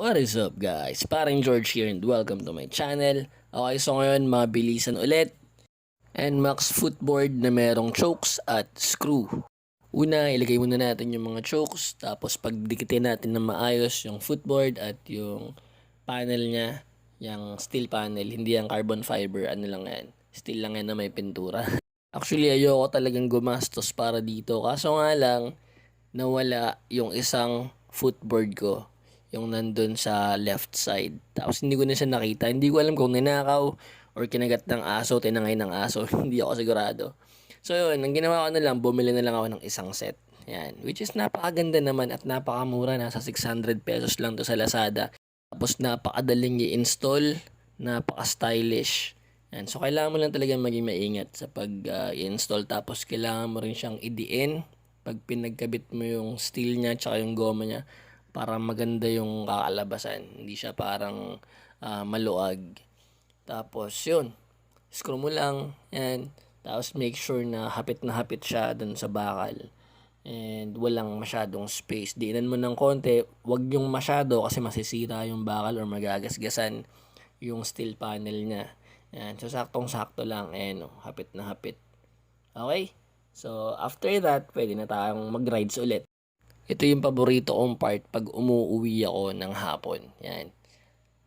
What is up guys? Parang George here and welcome to my channel. Okay, so ngayon mabilisan ulit. And max footboard na merong chokes at screw. Una, ilagay muna natin yung mga chokes. Tapos pagdikitin natin na maayos yung footboard at yung panel niya. Yung steel panel, hindi yung carbon fiber. Ano lang yan. Steel lang yan na may pintura. Actually, ayoko talagang gumastos para dito. Kaso nga lang, nawala yung isang footboard ko yung nandun sa left side. Tapos hindi ko na siya nakita. Hindi ko alam kung ninakaw or kinagat ng aso, tinangay ng aso. hindi ako sigurado. So yun, ang ginawa ko na lang, bumili na lang ako ng isang set. Yan. Which is napakaganda naman at napakamura. Nasa 600 pesos lang to sa Lazada. Tapos napakadaling i-install. Napaka-stylish. Yan. So kailangan mo lang talaga maging maingat sa pag-install. Tapos kailangan mo rin siyang idiin pag pinagkabit mo yung steel niya tsaka yung goma niya para maganda yung kakalabasan. Hindi siya parang ah, maluag. Tapos yun, screw mo lang. Yan. Tapos make sure na hapit na hapit siya dun sa bakal. And walang masyadong space. Diinan mo ng konti. Huwag yung masyado kasi masisira yung bakal or magagasgasan yung steel panel niya. Yan. So, saktong-sakto lang. Ayan, oh, hapit na hapit. Okay? So, after that, pwede na tayong mag-rides ulit. Ito yung paborito kong part pag umuwi ako ng hapon. Yan.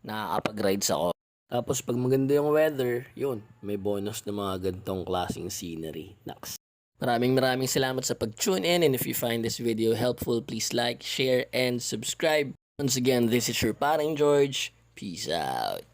Nakakapag-rides ako. Tapos pag maganda yung weather, yun, may bonus na mga gantong klaseng scenery. Naks. Maraming maraming salamat sa pag-tune in and if you find this video helpful, please like, share, and subscribe. Once again, this is your parang George. Peace out.